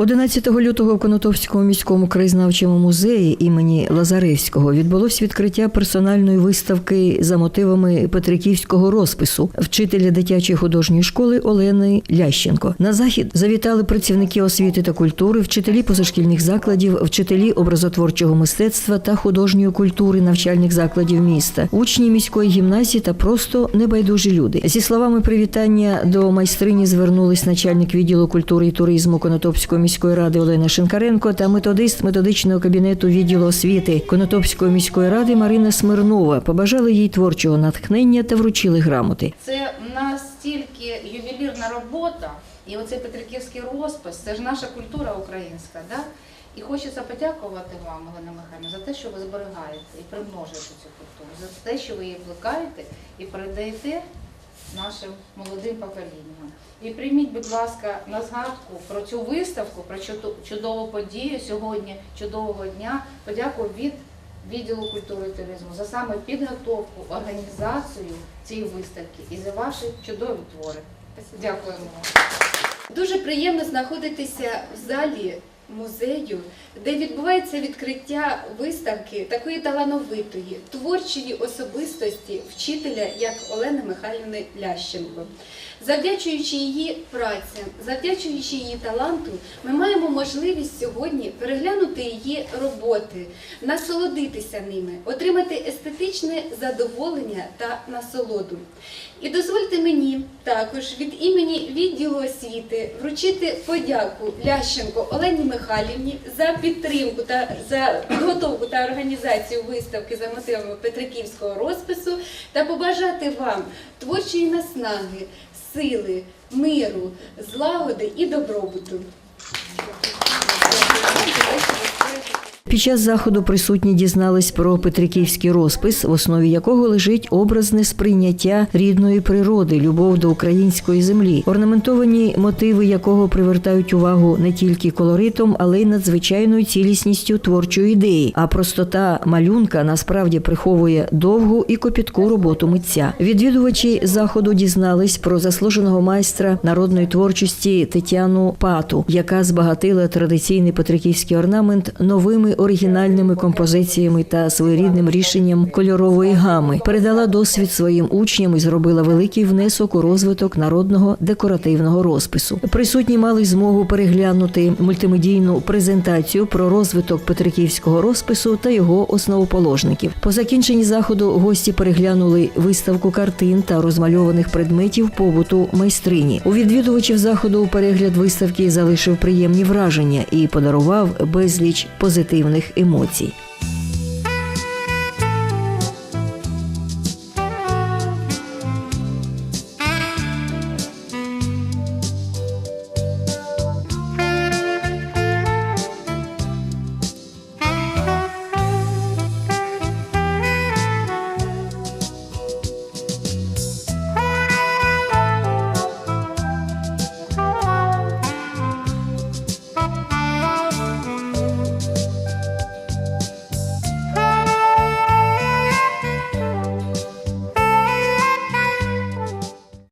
11 лютого в Конотопському міському краєзнавчому музеї імені Лазаревського відбулось відкриття персональної виставки за мотивами Петриківського розпису вчителя дитячої художньої школи Олени Лященко. На захід завітали працівники освіти та культури, вчителі позашкільних закладів, вчителі образотворчого мистецтва та художньої культури навчальних закладів міста, учні міської гімназії та просто небайдужі люди. Зі словами привітання до майстрині звернулись начальник відділу культури і туризму Конотопської міської ради Олена Шинкаренко та методист методичного кабінету відділу освіти Конотопської міської ради Марина Смирнова. Побажали їй творчого натхнення та вручили грамоти. Це настільки ювелірна робота, і оцей Петриківський розпис, це ж наша культура українська. Да? І хочеться подякувати вам, Олена Михайлівна, за те, що ви зберігаєте і примножуєте цю культуру, за те, що ви її плекаєте і передаєте нашим молодим поколінням. І прийміть, будь ласка, на згадку про цю виставку, про чудову подію сьогодні, чудового дня. Подяку від відділу культури і туризму за саме підготовку, організацію цієї виставки і за ваші чудові твори. Дякуємо. Дуже приємно знаходитися в залі музею, де відбувається відкриття виставки такої талановитої, творчої особистості вчителя, як Олени Михайлівни Лященко. Завдячуючи її праці, завдячуючи її таланту, ми маємо можливість сьогодні переглянути її роботи, насолодитися ними, отримати естетичне задоволення та насолоду. І дозвольте мені також від імені відділу освіти вручити подяку Лященко Олені Михайлівні за підтримку та за підготовку та організацію виставки за мотивами Петриківського розпису та побажати вам творчої наснаги, сили, миру, злагоди і добробуту. Під час заходу присутні дізнались про Петриківський розпис, в основі якого лежить образне сприйняття рідної природи, любов до української землі, орнаментовані мотиви якого привертають увагу не тільки колоритом, але й надзвичайною цілісністю творчої ідеї. А простота малюнка насправді приховує довгу і копітку роботу митця. Відвідувачі заходу дізнались про заслуженого майстра народної творчості Тетяну Пату, яка збагатила традиційний петриківський орнамент новими оригінальними композиціями та своєрідним рішенням кольорової гами, передала досвід своїм учням і зробила великий внесок у розвиток народного декоративного розпису. Присутні мали змогу переглянути мультимедійну презентацію про розвиток петриківського розпису та його основоположників. По закінченні заходу гості переглянули виставку картин та розмальованих предметів побуту майстрині. У відвідувачів заходу перегляд виставки залишив приємні враження і подарував безліч позитивних емоцій.